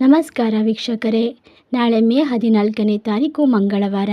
ನಮಸ್ಕಾರ ವೀಕ್ಷಕರೇ. ನಾಳೆ ಮೇ ಹದಿನಾಲ್ಕನೇ ತಾರೀಕು ಮಂಗಳವಾರ.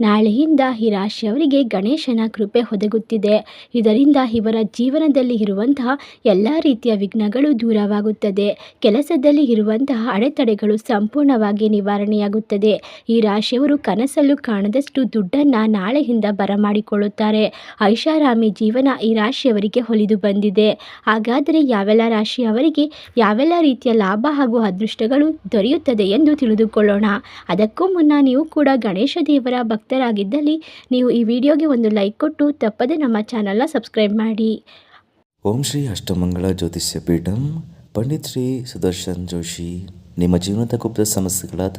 ನಾಳೆಯಿಂದ ಈ ರಾಶಿಯವರಿಗೆ ಗಣೇಶನ ಕೃಪೆ ಒದಗುತ್ತಿದೆ. ಇದರಿಂದ ಇವರ ಜೀವನದಲ್ಲಿ ಇರುವಂತಹ ಎಲ್ಲ ರೀತಿಯ ವಿಘ್ನಗಳು ದೂರವಾಗುತ್ತದೆ. ಕೆಲಸದಲ್ಲಿ ಇರುವಂತಹ ಅಡೆತಡೆಗಳು ಸಂಪೂರ್ಣವಾಗಿ ನಿವಾರಣೆಯಾಗುತ್ತದೆ. ಈ ರಾಶಿಯವರು ಕನಸಲ್ಲೂ ಕಾಣದಷ್ಟು ದುಡ್ಡನ್ನು ನಾಳೆಯಿಂದ ಬರಮಾಡಿಕೊಳ್ಳುತ್ತಾರೆ. ಐಷಾರಾಮಿ ಜೀವನ ಈ ರಾಶಿಯವರಿಗೆ ಹೊಲಿದು ಬಂದಿದೆ. ಹಾಗಾದರೆ ಯಾವೆಲ್ಲ ರಾಶಿಯವರಿಗೆ ಯಾವೆಲ್ಲ ರೀತಿಯ ಲಾಭ ಹಾಗೂ ಅದೃಷ್ಟಗಳು ದೊರೆಯುತ್ತದೆ ಎಂದು ತಿಳಿದುಕೊಳ್ಳೋಣ. ಅದಕ್ಕೂ ಮುನ್ನ ನೀವು ಕೂಡ ಗಣೇಶ ದೇವರ ಭಕ್ತರಾಗಿದ್ದಲ್ಲಿ ನೀವು ಈ ವಿಡಿಯೋಗೆ ಒಂದು ಲೈಕ್ ಕೊಟ್ಟು ತಪ್ಪದೆ ನಮ್ಮ ಚಾನಲ್ನ ಸಬ್ಸ್ಕ್ರೈಬ್ ಮಾಡಿ. ಓಂ ಶ್ರೀ ಅಷ್ಟಮಂಗಳ ಜ್ಯೋತಿಷ್ಯ ಪೀಠಂ, ಪಂಡಿತ್ ಶ್ರೀ ಸುದರ್ಶನ್ ಜೋಶಿ. ನಿಮ್ಮ ಜೀವನದ ಗುಪ್ತ ಸಮಸ್ಯೆಗಳಾದ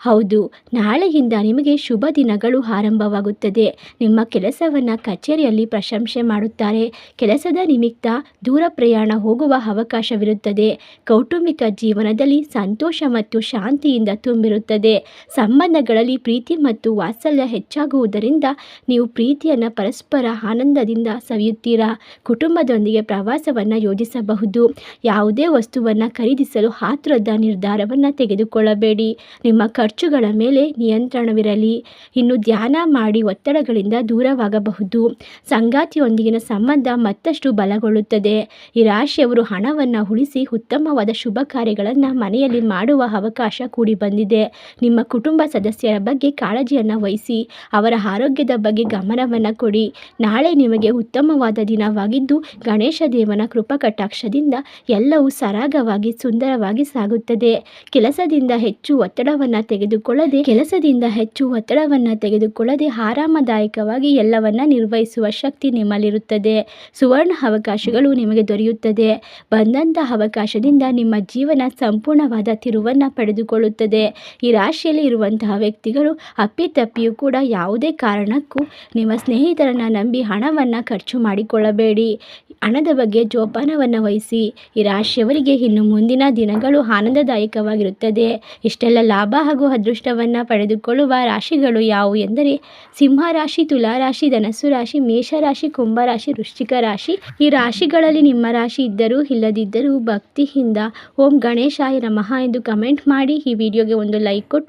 ಹೌದು, ನಾಳೆಯಿಂದ ನಿಮಗೆ ಶುಭ ದಿನಗಳು ಆರಂಭವಾಗುತ್ತದೆ. ನಿಮ್ಮ ಕೆಲಸವನ್ನು ಕಚೇರಿಯಲ್ಲಿ ಪ್ರಶಂಸೆ ಮಾಡುತ್ತಾರೆ. ಕೆಲಸದ ನಿಮಿತ್ತ ದೂರ ಪ್ರಯಾಣ ಹೋಗುವ ಅವಕಾಶವಿರುತ್ತದೆ. ಕೌಟುಂಬಿಕ ಜೀವನದಲ್ಲಿ ಸಂತೋಷ ಮತ್ತು ಶಾಂತಿಯಿಂದ ತುಂಬಿರುತ್ತದೆ. ಸಂಬಂಧಗಳಲ್ಲಿ ಪ್ರೀತಿ ಮತ್ತು ವಾತ್ಸಲ್ಯ ಹೆಚ್ಚಾಗುವುದರಿಂದ ನೀವು ಪ್ರೀತಿಯನ್ನು ಪರಸ್ಪರ ಆನಂದದಿಂದ ಸವಿಯುತ್ತೀರಾ? ಕುಟುಂಬದೊಂದಿಗೆ ಪ್ರವಾಸವನ್ನು ಯೋಜಿಸಬಹುದು. ಯಾವುದೇ ವಸ್ತುವನ್ನು ಖರೀದಿಸಲು ಆತುರದ ನಿರ್ಧಾರವನ್ನು ತೆಗೆದುಕೊಳ್ಳಬೇಡಿ. ನಿಮ್ಮ ಖರ್ಚುಗಳ ಮೇಲೆ ನಿಯಂತ್ರಣವಿರಲಿ. ಇನ್ನು ಧ್ಯಾನ ಮಾಡಿ ಒತ್ತಡಗಳಿಂದ ದೂರವಾಗಬಹುದು. ಸಂಗಾತಿಯೊಂದಿಗಿನ ಸಂಬಂಧ ಮತ್ತಷ್ಟು ಬಲಗೊಳ್ಳುತ್ತದೆ. ಈ ರಾಶಿಯವರು ಹಣವನ್ನು ಉಳಿಸಿ ಉತ್ತಮವಾದ ಶುಭ ಕಾರ್ಯಗಳನ್ನು ಮನೆಯಲ್ಲಿ ಮಾಡುವ ಅವಕಾಶ ಕೂಡಿ ಬಂದಿದೆ. ನಿಮ್ಮ ಕುಟುಂಬ ಸದಸ್ಯರ ಬಗ್ಗೆ ಕಾಳಜಿಯನ್ನು ವಹಿಸಿ, ಅವರ ಆರೋಗ್ಯದ ಬಗ್ಗೆ ಗಮನವನ್ನು ಕೊಡಿ. ನಾಳೆ ನಿಮಗೆ ಉತ್ತಮವಾದ ದಿನವಾಗಿದ್ದು, ಗಣೇಶ ದೇವನ ಕೃಪಕಟಾಕ್ಷದಿಂದ ಎಲ್ಲವೂ ಸರಾಗವಾಗಿ ಸುಂದರವಾಗಿ ಸಾಗುತ್ತದೆ. ಕೆಲಸದಿಂದ ಹೆಚ್ಚು ಒತ್ತಡವನ್ನು ತೆಗೆದುಕೊಳ್ಳದೆ ಕೆಲಸದಿಂದ ಹೆಚ್ಚು ಒತ್ತಡವನ್ನು ತೆಗೆದುಕೊಳ್ಳದೆ ಆರಾಮದಾಯಕವಾಗಿ ಎಲ್ಲವನ್ನ ನಿರ್ವಹಿಸುವ ಶಕ್ತಿ ನಿಮ್ಮಲ್ಲಿರುತ್ತದೆ. ಸುವರ್ಣ ಅವಕಾಶಗಳು ನಿಮಗೆ ದೊರೆಯುತ್ತದೆ. ಬಂದಂತ ಅವಕಾಶದಿಂದ ನಿಮ್ಮ ಜೀವನ ಸಂಪೂರ್ಣವಾದ ತಿರುವನ್ನ ಪಡೆದುಕೊಳ್ಳುತ್ತದೆ. ಈ ರಾಶಿಯಲ್ಲಿ ಇರುವಂತಹ ವ್ಯಕ್ತಿಗಳು ಅಪ್ಪಿತಪ್ಪಿಯೂ ಕೂಡ ಯಾವುದೇ ಕಾರಣಕ್ಕೂ ನಿಮ್ಮ ಸ್ನೇಹಿತರನ್ನ ನಂಬಿ ಹಣವನ್ನ ಖರ್ಚು ಮಾಡಿಕೊಳ್ಳಬೇಡಿ. ಹಣದ ಬಗ್ಗೆ ಜೋಪಾನವನ್ನು ವಹಿಸಿ. ಈ ರಾಶಿಯವರಿಗೆ ಇನ್ನು ಮುಂದಿನ ದಿನಗಳು ಆನಂದದಾಯಕವಾಗಿರುತ್ತದೆ. ಇಷ್ಟೆಲ್ಲ ಲಾಭ ಹಾಗೂ ಅದೃಷ್ಟವನ್ನು ಪಡೆದುಕೊಳ್ಳುವ ರಾಶಿಗಳು ಯಾವುವು ಎಂದರೆ ಸಿಂಹ ರಾಶಿ ತುಲಾ ರಾಶಿ ಧನಸ್ಸು ರಾಶಿ ಮೇಷರಾಶಿ, ಕುಂಭರಾಶಿ, ವೃಶ್ಚಿಕ ರಾಶಿ. ಈ ರಾಶಿಗಳಲ್ಲಿ ನಿಮ್ಮ ರಾಶಿ ಇದ್ದರೂ ಇಲ್ಲದಿದ್ದರೂ ಭಕ್ತಿಯಿಂದ ಓಂ ಗಣೇಶಾಯ ನಮಃ ಎಂದು ಕಮೆಂಟ್ ಮಾಡಿ ಈ ವಿಡಿಯೋಗೆ ಒಂದು ಲೈಕ್ ಕೊಟ್ಟು